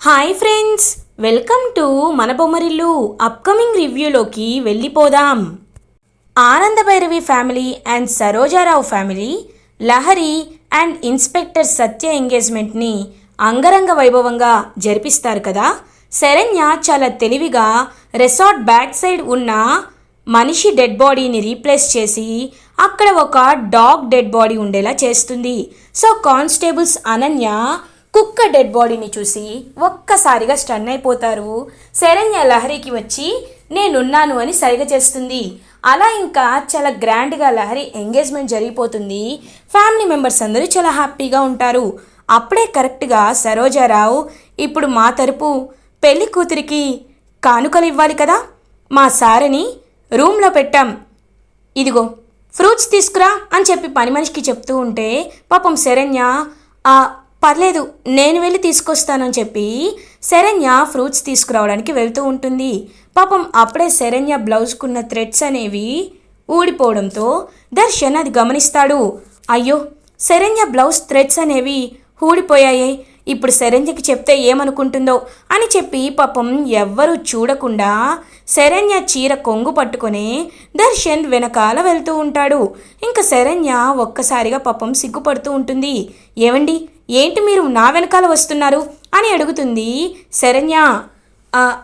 Hi friends welcome to మన Bommarillu upcoming రివ్యూలోకి వెళ్ళిపోదాం. Ananda Bhairavi family and Sarojarao family Lahari and inspector Satya ఎంగేజ్మెంట్ని అంగరంగ వైభవంగా జరిపిస్తారు కదా? శరణ్య చాలా తెలివిగా రెసార్ట్ బ్యాక్ సైడ్ ఉన్న మనిషి డెడ్ బాడీని రీప్లేస్ చేసి అక్కడ ఒక డాగ్ డెడ్ బాడీ ఉండేలా చేస్తుంది. సో కానిస్టేబుల్స్ అనన్య కుక్క డెడ్ బాడీని చూసి ఒక్కసారిగా స్టన్ అయిపోతారు. శరణ్య లహరికి వచ్చి నేనున్నాను అని సరిగ చేస్తుంది. అలా ఇంకా చాలా గ్రాండ్గా లహరి ఎంగేజ్మెంట్ జరిగిపోతుంది. ఫ్యామిలీ మెంబర్స్ అందరూ చాలా హ్యాపీగా ఉంటారు. అప్పుడే కరెక్ట్గా సరోజారావు ఇప్పుడు మా తరపు పెళ్ళి కూతురికి కానుకలు ఇవ్వాలి కదా. మా సారని రూమ్లో పెట్టాం. ఇదిగో ఫ్రూట్స్ తీసుకురా అని చెప్పి పని మనిషికి చెప్తూ ఉంటే పాపం శరణ్య "ఆ, పర్లేదు నేను వెళ్ళి తీసుకొస్తానని చెప్పి శరణ్య ఫ్రూట్స్ తీసుకురావడానికి వెళ్తూ ఉంటుంది. పాపం అప్పుడే శరణ్య బ్లౌజ్కున్న థ్రెడ్స్ అనేవి ఊడిపోవడంతో దర్శన్ అది గమనిస్తాడు. అయ్యో శరణ్య బ్లౌజ్ థ్రెడ్స్ అనేవి ఊడిపోయాయి ఇప్పుడు శరణ్యకి చెప్తే ఏమనుకుంటుందో అని చెప్పి పాపం ఎవ్వరూ చూడకుండా శరణ్య చీర కొంగు పట్టుకొని దర్శన్ వెనకాల వెళ్తూ ఉంటాడు. ఇంకా శరణ్య ఒక్కసారిగా పాపం సిగ్గుపడుతూ ఉంటుంది. ఏమండి ఏంటి మీరు నా వెనకాల వస్తున్నారు? అని అడుగుతుంది శరణ్య.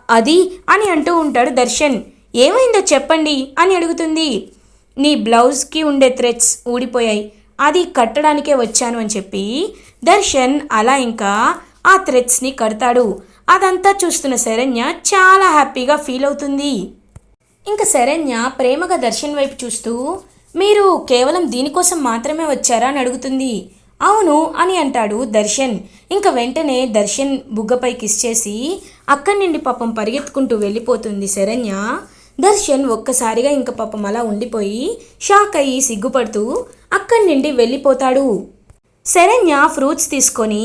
అది అని అంటూ ఉంటాడు దర్శన్. ఏమైందో చెప్పండి అని అడుగుతుంది. నీ బ్లౌజ్కి ఉండే థ్రెడ్స్ ఊడిపోయాయి. అది కట్టడానికే వచ్చాను అని చెప్పి దర్శన్ అలా ఇంకా ఆ థ్రెడ్స్ని కడతాడు. అదంతా చూస్తున్న శరణ్య చాలా హ్యాపీగా ఫీల్ అవుతుంది. ఇంకా శరణ్య ప్రేమగా దర్శన్ వైపు చూస్తూ మీరు కేవలం దీనికోసం మాత్రమే వచ్చారా? అని అడుగుతుంది. అవును అని అంటాడు దర్శన్. ఇంకా వెంటనే దర్శన్ బుగ్గపై కిస్ చేసి అక్కడి నుండి పాపం పరిగెత్తుకుంటూ వెళ్ళిపోతుంది శరణ్య. దర్శన్ ఒక్కసారిగా ఇంక పాపం అలా ఉండిపోయి షాక్ అయ్యి సిగ్గుపడుతూ అక్కడి నుండి వెళ్ళిపోతాడు. శరణ్య ఫ్రూట్స్ తీసుకొని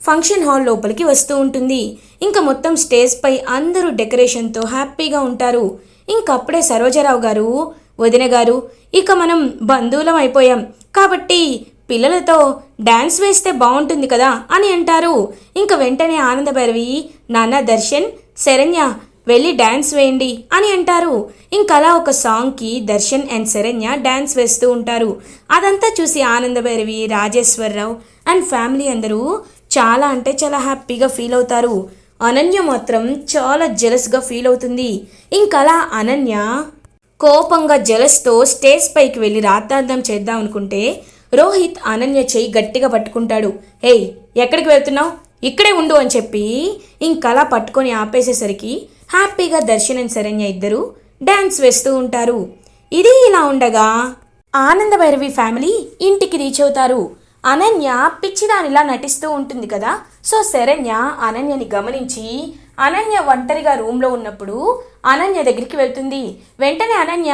ఫంక్షన్ హాల్ లోపలికి వస్తూ ఉంటుంది. ఇంకా మొత్తం స్టేజ్ పై అందరూ డెకరేషన్తో హ్యాపీగా ఉంటారు. ఇంకప్పుడే సరోజరావు గారు వదిన గారు ఇక మనం బంధువులం అయిపోయాం. కాబట్టి పిల్లలతో డ్యాన్స్ వేస్తే బాగుంటుంది కదా అని అంటారు. ఇంకా వెంటనే ఆనందభైరవి నాన్న దర్శన్ శరణ్య వెళ్ళి డ్యాన్స్ వేయండి అని అంటారు. ఇంకలా ఒక సాంగ్కి దర్శన్ అండ్ శరణ్య డ్యాన్స్ వేస్తూ ఉంటారు. అదంతా చూసి ఆనందభైరవి రాజేశ్వరరావు అండ్ ఫ్యామిలీ అందరూ చాలా అంటే చాలా హ్యాపీగా ఫీల్ అవుతారు. అనన్య మాత్రం చాలా జెలస్గా ఫీల్ అవుతుంది. ఇంకలా అనన్య కోపంగా జలస్తో స్టేజ్ పైకి వెళ్ళి రాతార్థం చేద్దాం అనుకుంటే రోహిత్ అనన్య చెయ్యి గట్టిగా పట్టుకుంటాడు. ఏయ్ ఎక్కడికి వెళ్తున్నావు? ఇక్కడే ఉండు అని చెప్పి ఇంకలా పట్టుకొని ఆపేసేసరికి హ్యాపీగా దర్శన్ అండ్ శరణ్య ఇద్దరు డ్యాన్స్ వేస్తూ ఉంటారు. ఇది ఇలా ఉండగా ఆనంద భైరవి ఫ్యామిలీ ఇంటికి రీచ్ అవుతారు. అనన్య పిచ్చిదానిలా నటిస్తూ ఉంటుంది కదా. సో శరణ్య అనన్యని గమనించి అనన్య ఒంటరిగా రూమ్లో ఉన్నప్పుడు అనన్య దగ్గరికి వెళ్తుంది. వెంటనే అనన్య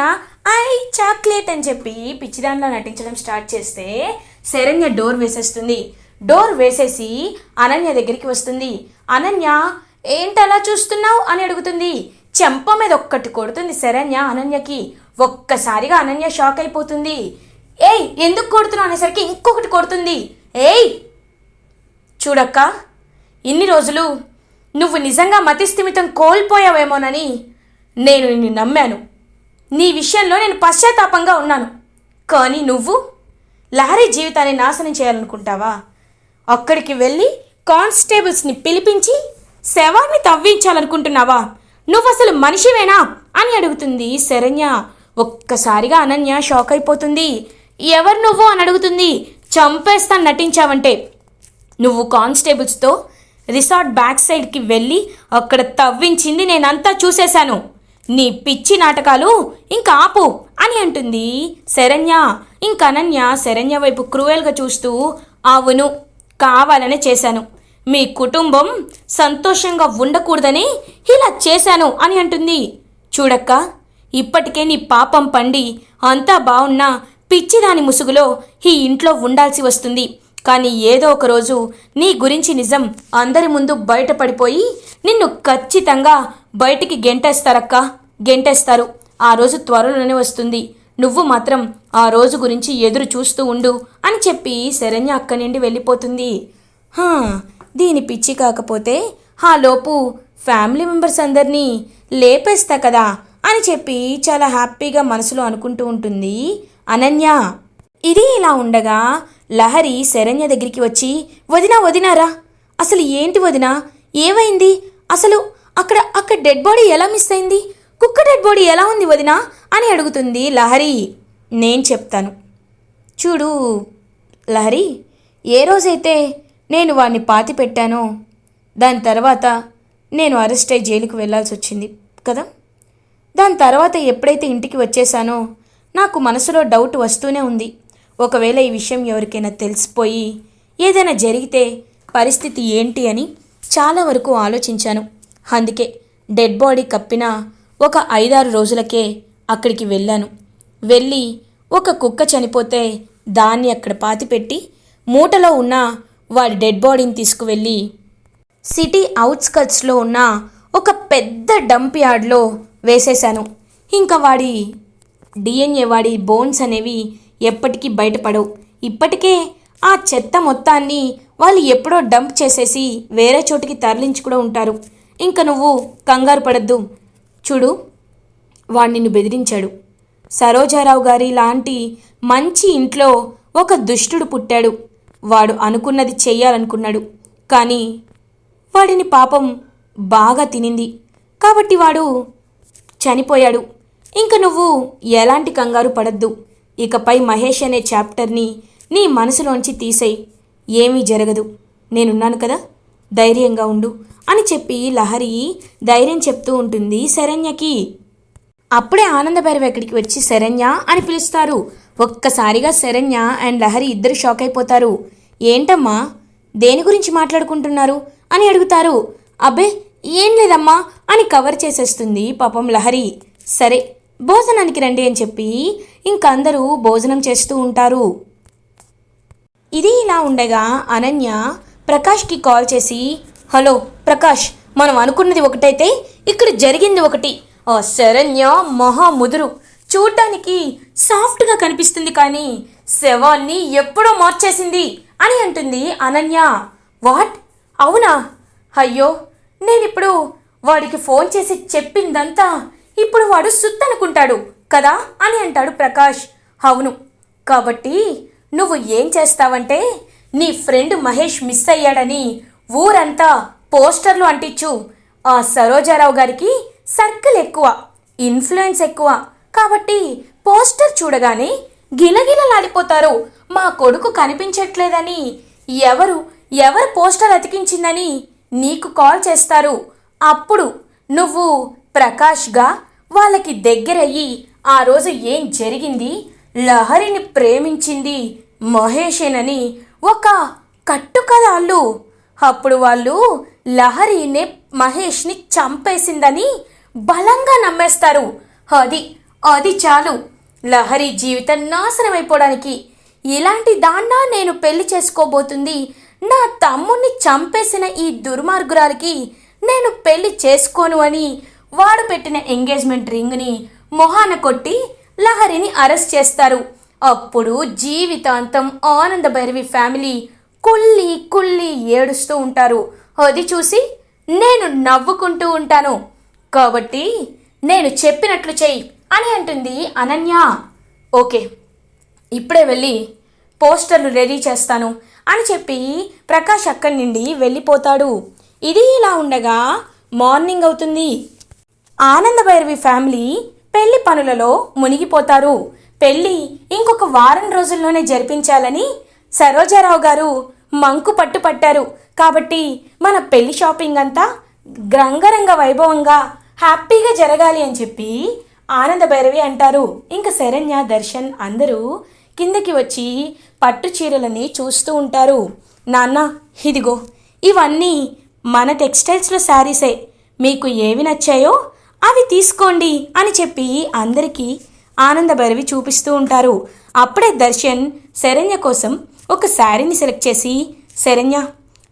ఐ చాక్లెట్ అని చెప్పి పిచ్చిదానిలో నటించడం స్టార్ట్ చేస్తే శరణ్య డోర్ వేసేస్తుంది. డోర్ వేసేసి అనన్య దగ్గరికి వస్తుంది. అనన్య ఏంటలా చూస్తున్నావు? అని అడుగుతుంది. చెంప మీద ఒక్కటి కొడుతుంది శరణ్య అనన్యకి. ఒక్కసారిగా అనన్య షాక్ అయిపోతుంది. ఏయ్ ఎందుకు కొడుతున్నావు? అనేసరికి ఇంకొకటి కొడుతుంది. ఏయ్ చూడక్క ఇన్ని రోజులు నువ్వు నిజంగా మతిస్థిమితం కోల్పోయావేమోనని నేను నిన్ను నమ్మాను. నీ విషయంలో నేను పశ్చాత్తాపంగా ఉన్నాను. కానీ నువ్వు లహరి జీవితాన్ని నాశనం చేయాలనుకుంటావా? అక్కడికి వెళ్ళి కానిస్టేబుల్స్ని పిలిపించి శవాన్ని తవ్వించాలనుకుంటున్నావా? నువ్వు అసలు మనిషివేనా? అని అడుగుతుంది శరణ్య. ఒక్కసారిగా అనన్య షాక్ అయిపోతుంది. ఎవరు నువ్వు అని అడుగుతుంది. చంపేస్తాను నటించావంటే. నువ్వు కానిస్టేబుల్స్తో రిసార్ట్ బ్యాక్ సైడ్కి వెళ్ళి అక్కడ తవ్వించింది నేనంతా చూసేశాను. నీ పిచ్చి నాటకాలు ఇంకా ఆపు అని అంటుంది శరణ్య. ఇంక అనన్య శరణ్య వైపు క్రూయల్గా చూస్తూ అవును కావాలనే చేశాను. మీ కుటుంబం సంతోషంగా ఉండకూడదని ఇలా చేశాను అని అంటుంది. చూడక్క ఇప్పటికే నీ పాపం పండి అంతా బాగున్నా పిచ్చిదాని ముసుగులో ఈ ఇంట్లో ఉండాల్సి వస్తుంది. కానీ ఏదో ఒక రోజు నీ గురించి నిజం అందరి ముందు బయటపడిపోయి నిన్ను ఖచ్చితంగా బయటికి గెంటేస్తారక్కా. గెంటేస్తారు. ఆ రోజు త్వరలోనే వస్తుంది. నువ్వు మాత్రం ఆ రోజు గురించి ఎదురు చూస్తూ ఉండు అని చెప్పి శరణ్య అక్కడి నుండి వెళ్ళిపోతుంది. హా, దీని పిచ్చి కాకపోతే ఆ లోపు ఫ్యామిలీ మెంబర్స్ అందరినీ లేపేస్తా కదా అని చెప్పి చాలా హ్యాపీగా మనసులో అనుకుంటూ ఉంటుంది అనన్య. ఇది ఇలా ఉండగా లహరి శరణ్య దగ్గరికి వచ్చి వదినా వదినారా అసలు ఏంటి వదినా? ఏమైంది? అసలు అక్కడ అక్కడ డెడ్ బాడీ ఎలా మిస్ అయింది? కుక్క డెడ్ బాడీ ఎలా ఉంది వదినా? అని అడుగుతుంది లహరి. నేను చెప్తాను. చూడు లహరి ఏ రోజైతే నేను వాడిని పాతి పెట్టానో దాని తర్వాత నేను అరెస్ట్ అయ్యి జైలుకు వెళ్ళాల్సి వచ్చింది కదా? దాని తర్వాత ఎప్పుడైతే ఇంటికి వచ్చేసానో నాకు మనసులో డౌట్ వస్తూనే ఉంది. ఒకవేళ ఈ విషయం ఎవరికైనా తెలిసిపోయి ఏదైనా జరిగితే పరిస్థితి ఏంటి అని చాలా వరకు ఆలోచించాను. అందుకే డెడ్ బాడీ కప్పినా ఒక ఐదారు రోజులకే అక్కడికి వెళ్ళాను. వెళ్ళి ఒక కుక్క చనిపోతే దాన్ని అక్కడ పాతిపెట్టి మూటలో ఉన్న వాడి డెడ్ బాడీని తీసుకువెళ్ళి సిటీ అవుట్స్కట్స్లో ఉన్న ఒక పెద్ద డంప్ యార్డ్లో వేసేశాను. ఇంకా వాడి డిఎన్ఏ వాడి బోన్స్ అనేవి ఎప్పటికీ బయటపడవు. ఇప్పటికే ఆ చెత్త మొత్తాన్ని వాళ్ళు ఎప్పుడో డంప్ చేసేసి వేరే చోటికి తరలించి కూడా ఉంటారు. ఇంకా నువ్వు కంగారు పడద్దు. చూడు వాడు నిన్ను బెదిరించాడు. సరోజారావు గారి లాంటి మంచి ఇంట్లో ఒక దుష్టుడు పుట్టాడు. వాడు అనుకున్నది చెయ్యాలనుకున్నాడు. కానీ వాడిని పాపం బాగా తినింది. కాబట్టి వాడు చనిపోయాడు. ఇంక నువ్వు ఎలాంటి కంగారు పడద్దు. ఇకపై మహేష్ అనే చాప్టర్ని నీ మనసులోంచి తీసేయి. ఏమీ జరగదు. నేనున్నాను కదా. ధైర్యంగా ఉండు. అని చెప్పి లహరి ధైర్యం చెప్తూ ఉంటుంది శరణ్యకి. అప్పుడే ఆనందభైరవి ఎక్కడికి వచ్చి శరణ్య అని పిలుస్తారు. ఒక్కసారిగా శరణ్య అండ్ లహరి ఇద్దరు షాక్ అయిపోతారు. ఏంటమ్మా? దేని గురించి మాట్లాడుకుంటున్నారు? అని అడుగుతారు. అబ్బే ఏం లేదమ్మా అని కవర్ చేసేస్తుంది పాపం లహరి. సరే భోజనానికి రండి అని చెప్పి ఇంకందరూ భోజనం చేస్తూ ఉంటారు. ఇది ఇలా ఉండగా అనన్య ప్రకాష్కి కాల్ చేసి హలో ప్రకాష్ మనం అనుకున్నది ఒకటైతే ఇక్కడ జరిగింది ఒకటి. ఆ శరణ్య మహా ముదురు చూడ్డానికి సాఫ్ట్గా కనిపిస్తుంది కానీ శవాన్ని ఎప్పుడో మార్చేసింది అని అంటుంది అనన్య. వాట్? అవునా? అయ్యో నేనిప్పుడు వాడికి ఫోన్ చేసి చెప్పిందంతా ఇప్పుడు వాడు సుత్తనుకుంటాడు కదా అని అంటాడు ప్రకాష్. అవును కాబట్టి నువ్వు ఏం చేస్తావంటే నీ ఫ్రెండ్ మహేష్ మిస్ అయ్యాడని ఊరంతా పోస్టర్లు అంటించు. ఆ సరోజారావు గారికి సర్కిల్ ఎక్కువ ఇన్ఫ్లుయెన్స్ ఎక్కువ. కాబట్టి పోస్టర్ చూడగానే గిలగిలలాడిపోతారు. మా కొడుకు కనిపించట్లేదని ఎవరు ఎవరు పోస్టర్ అతికించిందని నీకు కాల్ చేస్తారు. అప్పుడు నువ్వు ప్రకాష్గా వాళ్ళకి దగ్గరయ్యి ఆ రోజు ఏం జరిగింది? లహరిని ప్రేమించింది మహేషేనని ఒక కట్టుకథ అల్లు. అప్పుడు వాళ్ళు లహరిని మహేష్ని చంపేసిందని బలంగా నమ్మేస్తారు. అది అది చాలు. లహరి జీవితం నాశనం అయిపోవడానికి ఇలాంటి దాన్నా నేను పెళ్ళి చేసుకోబోతుంది. నా తమ్ముణ్ణి చంపేసిన ఈ దుర్మార్గురాలకి నేను పెళ్ళి చేసుకోను అని వాడు పెట్టిన ఎంగేజ్మెంట్ రింగ్ని మొహాన కొట్టి లహరిని అరెస్ట్ చేస్తారు. అప్పుడు జీవితాంతం ఆనంద భైరవి ఫ్యామిలీ కుళ్ళి కుళ్ళి ఏడుస్తూ ఉంటారు. అది చూసి నేను నవ్వుకుంటూ ఉంటాను. కాబట్టి నేను చెప్పినట్లు చెయ్యి అని అంటుంది అనన్య. ఓకే ఇప్పుడే వెళ్ళి పోస్టర్లు రెడీ చేస్తాను అని చెప్పి ప్రకాష్ అక్కడి నుండి వెళ్ళిపోతాడు. ఇది ఇలా ఉండగా మార్నింగ్ అవుతుంది. ఆనంద భైరవి ఫ్యామిలీ పెళ్ళి పనులలో మునిగిపోతారు. పెళ్ళి ఇంకొక వారం రోజుల్లోనే జరిపించాలని సరోజారావు గారు మంకు పట్టు పట్టారు. కాబట్టి మన పెళ్ళి షాపింగ్ అంతా రంగరంగ వైభవంగా హ్యాపీగా జరగాలి అని చెప్పి ఆనంద భైరవి అంటారు. ఇంకా శరణ్య దర్శన్ అందరూ కిందకి వచ్చి పట్టు చీరలని చూస్తూ ఉంటారు. నాన్న ఇదిగో ఇవన్నీ మన టెక్స్టైల్స్లో శారీసే. మీకు ఏవి నచ్చాయో అవి తీసుకోండి అని చెప్పి అందరికీ ఆనంద భైరవి చూపిస్తూ ఉంటారు. అప్పుడే దర్శన్ శరణ్య కోసం ఒక శారీని సెలెక్ట్ చేసి శరణ్య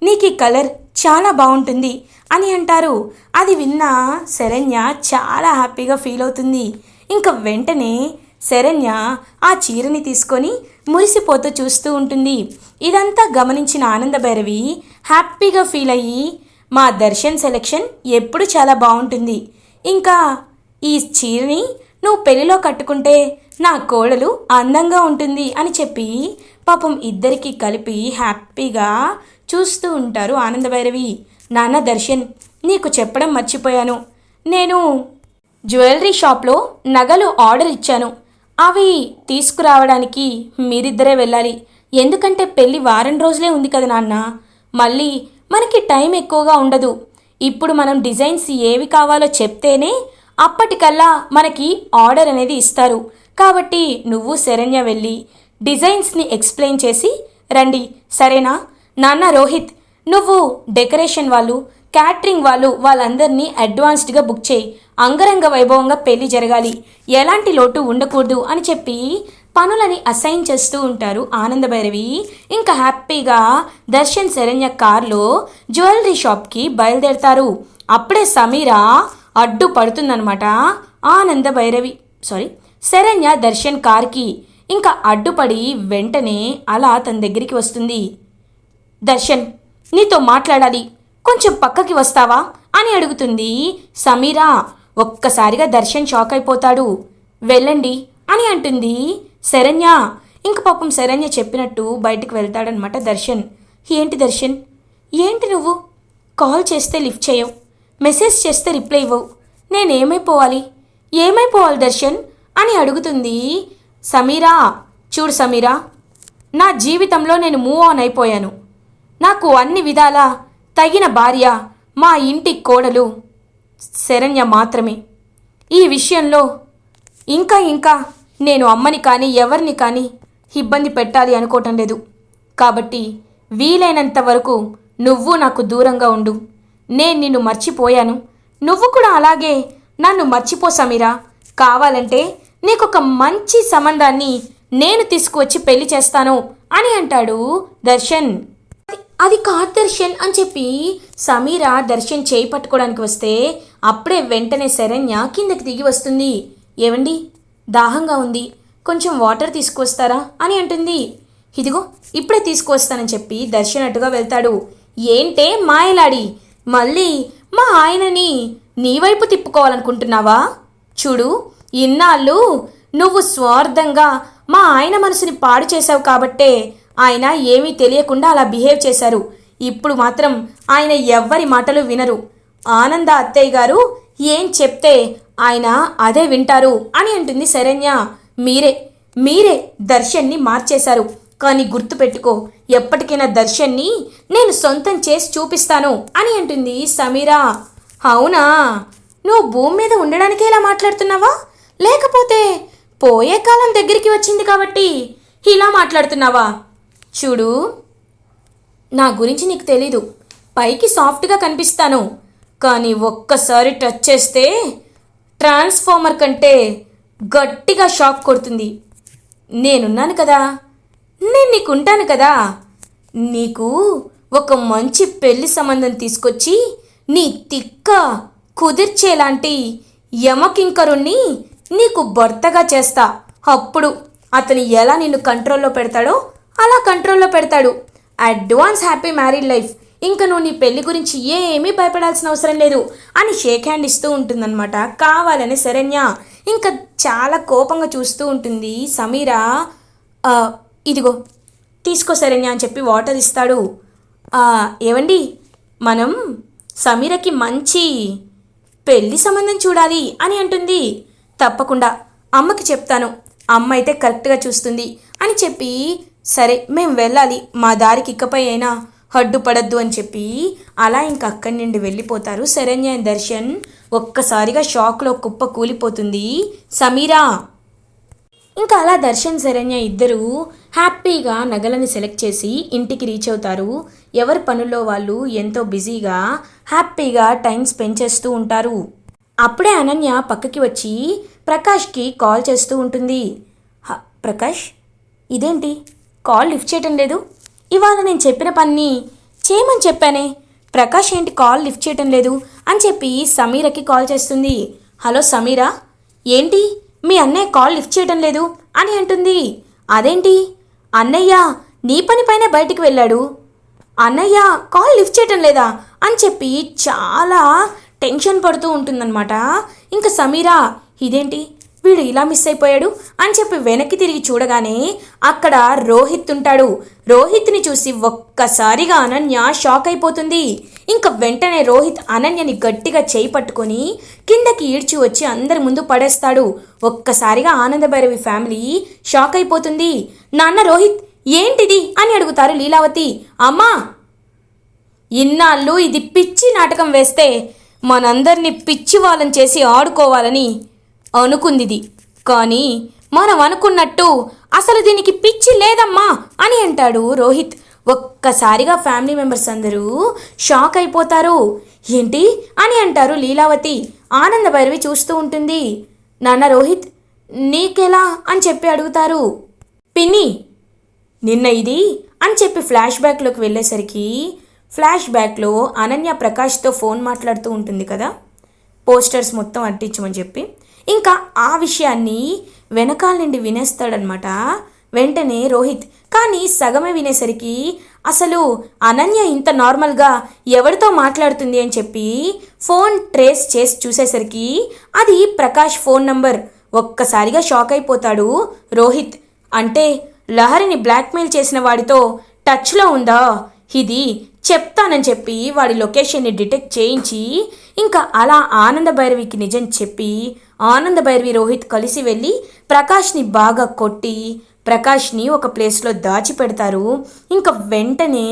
నీకు ఈ కలర్ చాలా బాగుంటుంది అని అంటారు. అది విన్న శరణ్య చాలా హ్యాపీగా ఫీల్ అవుతుంది. ఇంకా వెంటనే శరణ్య ఆ చీరని తీసుకొని మురిసిపోతూ చూస్తూ ఉంటుంది. ఇదంతా గమనించిన ఆనంద భైరవి హ్యాపీగా ఫీల్ అయ్యి మా దర్శన్ సెలెక్షన్ ఎప్పుడు చాలా బాగుంటుంది. ఇంకా ఈ చీరని నువ్వు పెళ్ళిలో కట్టుకుంటే నా కోడలు అందంగా ఉంటుంది అని చెప్పి పాపం ఇద్దరికి కలిపి హ్యాపీగా చూస్తూ ఉంటారు ఆనందభైరవి. నాన్న దర్శన్ నీకు చెప్పడం మర్చిపోయాను. నేను జ్యువెలరీ షాప్లో నగలు ఆర్డర్ ఇచ్చాను. అవి తీసుకురావడానికి మీరిద్దరే వెళ్ళాలి. ఎందుకంటే పెళ్ళి వారం రోజులే ఉంది కదా నాన్న. మళ్ళీ మనకి టైం ఎక్కువగా ఉండదు. ఇప్పుడు మనం డిజైన్స్ ఏవి కావాలో చెప్తేనే అప్పటికల్లా మనకి ఆర్డర్ అనేది ఇస్తారు. కాబట్టి నువ్వు శరణ్య వెళ్ళి డిజైన్స్ని ఎక్స్ప్లెయిన్ చేసి రండి సరేనా? నాన్న రోహిత్ నువ్వు డెకరేషన్ వాళ్ళు క్యాటరింగ్ వాళ్ళు వాళ్ళందరినీ అడ్వాన్స్డ్గా బుక్ చేయి. అంగరంగ వైభవంగా పెళ్ళి జరగాలి. ఎలాంటి లోటు ఉండకూడదు అని చెప్పి పనులని అసైన్ చేస్తూ ఉంటారు ఆనందభైరవి. ఇంకా హ్యాపీగా దర్శన్ శరణ్య కార్లో జ్యువెలరీ షాప్కి బయలుదేరతారు. అప్పుడే సమీర అడ్డు పడుతుందనమాట ఆనంద భైరవి సారీ శరణ్య దర్శన్ కార్కి. ఇంకా అడ్డుపడి వెంటనే అలా తన దగ్గరికి వస్తుంది. దర్శన్ నీతో మాట్లాడాలి. కొంచెం పక్కకి వస్తావా? అని అడుగుతుంది సమీరా. ఒక్కసారిగా దర్శన్ షాక్ అయిపోతాడు. వెళ్ళండి అని అంటుంది శరణ్య. ఇంక పాపం శరణ్య చెప్పినట్టు బయటకు వెళ్తాడనమాట దర్శన్. ఏంటి దర్శన్? ఏంటి నువ్వు? కాల్ చేస్తే లిఫ్ట్ చేయవు. మెసేజ్ చేస్తే రిప్లై ఇవ్వవు. నేనేమైపోవాలి? ఏమైపోవాలి దర్శన్? అని అడుగుతుంది సమీరా చూడు సమీరా నా జీవితంలో నేను మూవ్ ఆన్ అయిపోయాను. నాకు అన్ని విధాలా తగిన భార్య మా ఇంటి కోడలు శరణ్య మాత్రమే. ఈ విషయంలో ఇంకా ఇంకా నేను అమ్మని కానీ ఎవరిని కానీ ఇబ్బంది పెట్టాలి అనుకోవటం లేదు. కాబట్టి వీలైనంత వరకు నువ్వు నాకు దూరంగా ఉండు. నేను నిన్ను మర్చిపోయాను. నువ్వు కూడా అలాగే నన్ను మర్చిపో సమీరా. కావాలంటే నీకొక మంచి సంబంధాన్ని నేను తీసుకువచ్చి పెళ్ళి చేస్తాను అని అంటాడు దర్శన్. అది కాదు దర్శన్ అని చెప్పి సమీర దర్శన్ చేయి పట్టుకోవడానికి వస్తే అప్పుడే వెంటనే శరణ్య కిందకి దిగి వస్తుంది. ఏవండి? దాహంగా ఉంది. కొంచెం వాటర్ తీసుకొస్తారా అని అంటుంది. ఇదిగో ఇప్పుడే తీసుకువస్తానని చెప్పి దర్శన్ అటుగా వెళ్తాడు. ఏంటే మాయలాడి? మళ్ళీ మా ఆయనని నీ వైపు తిప్పుకోవాలనుకుంటున్నావా? చూడు ఇన్నాళ్ళు నువ్వు స్వార్థంగా మా ఆయన మనసుని పాడు చేశావు కాబట్టే ఆయన ఏమీ తెలియకుండా అలా బిహేవ్ చేశారు. ఇప్పుడు మాత్రం ఆయన ఎవ్వరి మాటలు వినరు. ఆనంద అత్తయ్య గారు ఏం చెప్తే ఆయన అదే వింటారు అని అంటుంది శరణ్య. మీరే మీరే దర్శన్ని మార్చేశారు. కానీ గుర్తుపెట్టుకో ఎప్పటికైనా దర్శన్ని నేను సొంతం చేసి చూపిస్తాను అని అంటుంది సమీరా. అవునా? నువ్వు భూమి మీద ఉండడానికే ఇలా మాట్లాడుతున్నావా? లేకపోతే పోయే కాలం దగ్గరికి వచ్చింది కాబట్టి ఇలా మాట్లాడుతున్నావా? చూడు నా గురించి నీకు తెలీదు. పైకి సాఫ్ట్గా కనిపిస్తాను. కానీ ఒక్కసారి టచ్ చేస్తే ట్రాన్స్ఫార్మర్ కంటే గట్టిగా షాక్ కొడుతుంది. నేనున్నాను కదా. నేను నీకుంటాను కదా. నీకు ఒక మంచి పెళ్ళి సంబంధం తీసుకొచ్చి నీ తిక్క కుదిర్చేలాంటి యమకింకరుణ్ణి నీకు భర్తగా చేస్తా. అప్పుడు అతను ఎలా నిన్ను కంట్రోల్లో పెడతాడో అలా కంట్రోల్లో పెడతాడు. Advance happy married life. ఇంకా నువ్వు నీ పెళ్ళి గురించి ఏమీ భయపడాల్సిన అవసరం లేదు అని షేక్ హ్యాండ్ ఇస్తూ ఉంటుందన్నమాట. కావాలని శరణ్య. ఇంకా చాలా కోపంగా చూస్తూ ఉంటుంది. సమీరా ఇదిగో తీసుకో శరణ్య అని చెప్పి వాటర్ ఇస్తాడు. ఏవండి? మనం సమీరకి మంచి పెళ్ళి సంబంధం చూడాలి అని అంటుంది. తప్పకుండా అమ్మకి చెప్తాను. అమ్మ అయితే కరెక్ట్గా చూస్తుంది అని చెప్పి సరే మేము వెళ్ళాలి. మా దారికి ఇకపై అయినా హడ్డు పడద్దు అని చెప్పి అలా ఇంక అక్కడి నుండి వెళ్ళిపోతారు శరణ్య దర్శన్. ఒక్కసారిగా షాక్లో కుప్ప కూలిపోతుంది. సమీరా! ఇంకా అలా దర్శన్ శరణ్య ఇద్దరు హ్యాపీగా నగలని సెలెక్ట్ చేసి ఇంటికి రీచ్ అవుతారు. ఎవరి పనుల్లో వాళ్ళు ఎంతో బిజీగా హ్యాపీగా టైం స్పెండ్ చేస్తూ ఉంటారు. అప్పుడే అనన్య పక్కకి వచ్చి ప్రకాష్కి కాల్ చేస్తూ ఉంటుంది. "హ, ప్రకాష్ ఇదేంటి? కాల్ లిఫ్ట్ చేయటం లేదు. ఇవాళ నేను చెప్పిన పని చేయమని చెప్పానే. ప్రకాష్ ఏంటి కాల్ లిఫ్ట్ చేయటం లేదు అని చెప్పి సమీరకి కాల్ చేస్తుంది. హలో సమీరా ఏంటి? మీ అన్నయ్య కాల్ లిఫ్ట్ చేయటం లేదు అని అంటుంది. అదేంటి? అన్నయ్య నీ పని పైన బయటికి వెళ్ళాడు. అన్నయ్య కాల్ లిఫ్ట్ చేయటం లేదా అని చెప్పి చాలా టెన్షన్ పడుతూ ఉంటుందన్నమాట. ఇంకా సమీరా ఇదేంటి? వీడు ఇలా మిస్ అయిపోయాడు? అని చెప్పి వెనక్కి తిరిగి చూడగానే అక్కడ రోహిత్ ఉంటాడు. రోహిత్ని చూసి ఒక్కసారిగా అనన్య షాక్ అయిపోతుంది. ఇంకా వెంటనే రోహిత్ అనన్యని గట్టిగా చేయి పట్టుకొని కిందకి ఈడ్చి వచ్చి అందరి ముందు పడేస్తాడు. ఒక్కసారిగా ఆనందభైరవి ఫ్యామిలీ షాక్ అయిపోతుంది. నాన్న రోహిత్ ఏంటిది? అని అడుగుతారు లీలావతి. అమ్మా ఇన్నాళ్ళు ఇది పిచ్చి నాటకం వేస్తే మనందరినీ పిచ్చి వాళ్ళని చేసి ఆడుకోవాలని అనుకుందిది. కానీ మనం అనుకున్నట్టు అసలు దీనికి పిచ్చి లేదమ్మా అని అంటాడు రోహిత్. ఒక్కసారిగా ఫ్యామిలీ మెంబర్స్ అందరూ షాక్ అయిపోతారు. ఏంటి అని అంటారు లీలావతి. ఆనంద భైరవి చూస్తూ ఉంటుంది. నాన్న రోహిత్ నీకెలా అని చెప్పి అడుగుతారు. పిన్ని నిన్న ఇది అని చెప్పి ఫ్లాష్ బ్యాక్లోకి వెళ్ళేసరికి ఫ్లాష్ బ్యాక్లో అనన్య ప్రకాష్తో ఫోన్ మాట్లాడుతూ ఉంటుంది కదా? పోస్టర్స్ మొత్తం అంటించమని చెప్పి. ఇంకా ఆ విషయాన్ని వెనకాల నుండి వినేస్తాడనమాట వెంటనే రోహిత్. కానీ సగమే వినేసరికి అసలు అనన్య ఇంత నార్మల్గా ఎవరితో మాట్లాడుతుంది అని చెప్పి ఫోన్ ట్రేస్ చేసి చూసేసరికి అది ప్రకాష్ ఫోన్ నంబర్. ఒక్కసారిగా షాక్ అయిపోతాడు రోహిత్. అంటే లహరిని బ్లాక్మెయిల్ చేసిన వాడితో టచ్లో ఉందా? ఇది చెప్తానని చెప్పి వాడి లొకేషన్ని డిటెక్ట్ చేయించి ఇంకా అలా ఆనంద భైరవికి నిజం చెప్పి ఆనంద భైరవి రోహిత్ కలిసి వెళ్ళి ప్రకాష్ని బాగా కొట్టి ప్రకాష్ని ఒక ప్లేస్లో దాచిపెడతారు. ఇంకా వెంటనే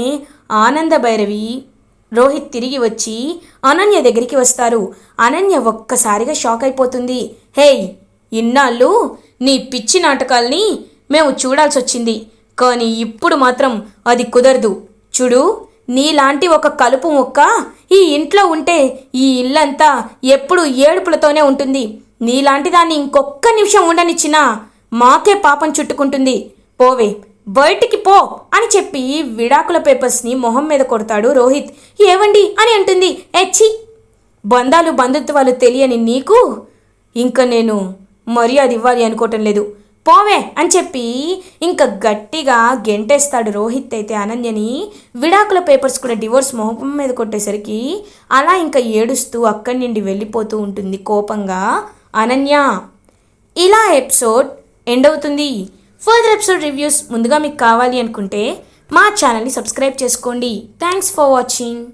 ఆనంద భైరవి రోహిత్ తిరిగి వచ్చి అనన్య దగ్గరికి వస్తారు. అనన్య ఒక్కసారిగా షాక్ అయిపోతుంది. హేయ్ ఇన్నాళ్ళు నీ పిచ్చి నాటకాల్ని మేము చూడాల్సి వచ్చింది కానీ ఇప్పుడు మాత్రం అది కుదరదు. చూడు నీలాంటి ఒక కలుపు ముక్క ఈ ఇంట్లో ఉంటే ఈ ఇల్లంతా ఎప్పుడు ఏడుపులతోనే ఉంటుంది. నీలాంటి దాన్ని ఇంకొక్క నిమిషం ఉండనిచ్చినా మాకే పాపం చుట్టుకుంటుంది. పోవే బయటికి పో అని చెప్పి విడాకుల పేపర్స్ని మొహం మీద కొడతాడు రోహిత్. ఏవండి అని అంటుంది. ఎచ్చి బంధాలు బంధుత్వాలు తెలియని నీకు? ఇంకా నేను మర్యాద ఇవ్వాలి అనుకోవటం లేదు. పోవే అని చెప్పి ఇంకా గట్టిగా గెంటేస్తాడు రోహిత్ అయితే అనన్యని విడాకుల పేపర్స్ కూడా డివోర్స్ మొహం మీద కొట్టేసరికి అలా ఇంకా ఏడుస్తూ అక్కడి నుండి వెళ్ళిపోతూ ఉంటుంది కోపంగా. అనన్య ఇలా ఎపిసోడ్ ఎండ్ అవుతుంది. ఫర్దర్ ఎపిసోడ్ రివ్యూస్ ముందుగా మీకు కావాలి అనుకుంటే మా ఛానల్ని సబ్స్క్రైబ్ చేసుకోండి. Thanks for watching.